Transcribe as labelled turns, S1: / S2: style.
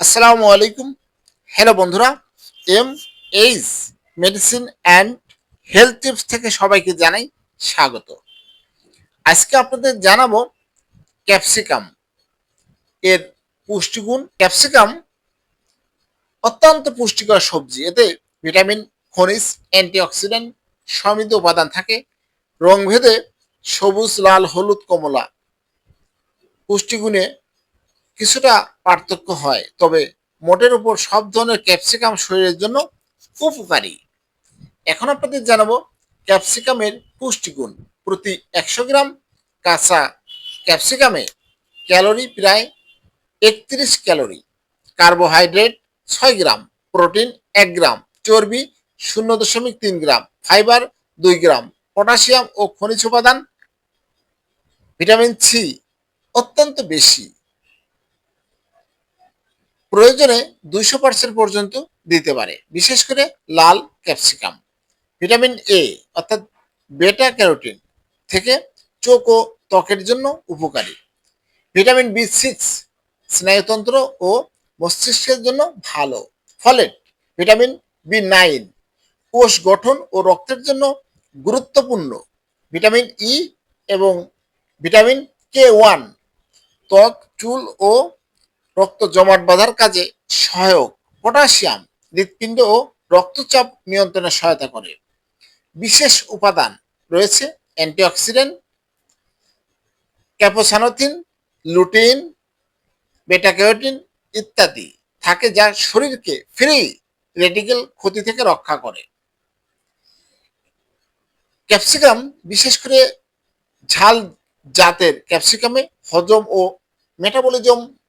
S1: আসসালামু আলাইকুম। হ্যালো বন্ধুরা M H medicine and health tips থেকে সবাইকে জানাই স্বাগত। আজকে আপনাদের জানাব ক্যাপসিকাম। এর পুষ্টিগুণ। ক্যাপসিকাম অত্যন্ত পুষ্টিকর সবজি। এতে ভিটামিন, খনিজ, অ্যান্টিঅক্সিডেন্ট সমৃদ্ধ উপাদান থাকে। রংভেদে সবুজ, লাল, হলুদ, কমলা পুষ্টিগুণে কিছুটা পার্থক্য হয়। তবে মোটের উপর সব ধরনের ক্যাপসিকাম শরীরের জন্য উপকারী। এখন আপনাদের জানাব ক্যাপসিকামের পুষ্টিগুণ। প্রতি একশো গ্রাম কাঁচা ক্যাপসিকামে ক্যালোরি প্রায় একত্রিশ ক্যালোরি। কার্বোহাইড্রেট ছয় গ্রাম, প্রোটিন এক গ্রাম, চর্বি শূন্য দশমিক তিন গ্রাম, ফাইবার দুই গ্রাম, পটাশিয়াম ও খনিজ উপাদান ভিটামিন সি অত্যন্ত বেশি। প্রয়োজনে দুইশো পার্সেন্ট পর্যন্ত দিতে পারে, বিশেষ করে লাল ক্যাপসিকাম। ভিটামিন এ অর্থাৎ বেটা ক্যারোটিন থেকে চোখ ও ত্বকের জন্য উপকারী। ভিটামিন বি সিক্স স্নায়ুতন্ত্র ও মস্তিষ্কের জন্য ভালো। ফলেট ভিটামিন বি নাইন কোষ গঠন ও রক্তের জন্য গুরুত্বপূর্ণ। ভিটামিন ই এবং ভিটামিন কে ওয়ান ত্বক, চুল ও রক্ত জমাট বাঁধার কাজে সহায়ক। পটাশিয়াম, হৃৎপিণ্ড ও রক্তচাপ নিয়ন্ত্রণে সহায়তা করে। বিশেষ উপাদান রয়েছে অ্যান্টিঅক্সিডেন্ট, ক্যাপোসানোথিন, লুটিন বেটাক্যারোটিন ইত্যাদি থাকে যা শরীরকে ফ্রি রেডিকেল ক্ষতি থেকে রক্ষা করে। ক্যাপসিকাম, বিশেষ করে ঝাল জাতের ক্যাপসিকামে হজম ও মেটাবলিজম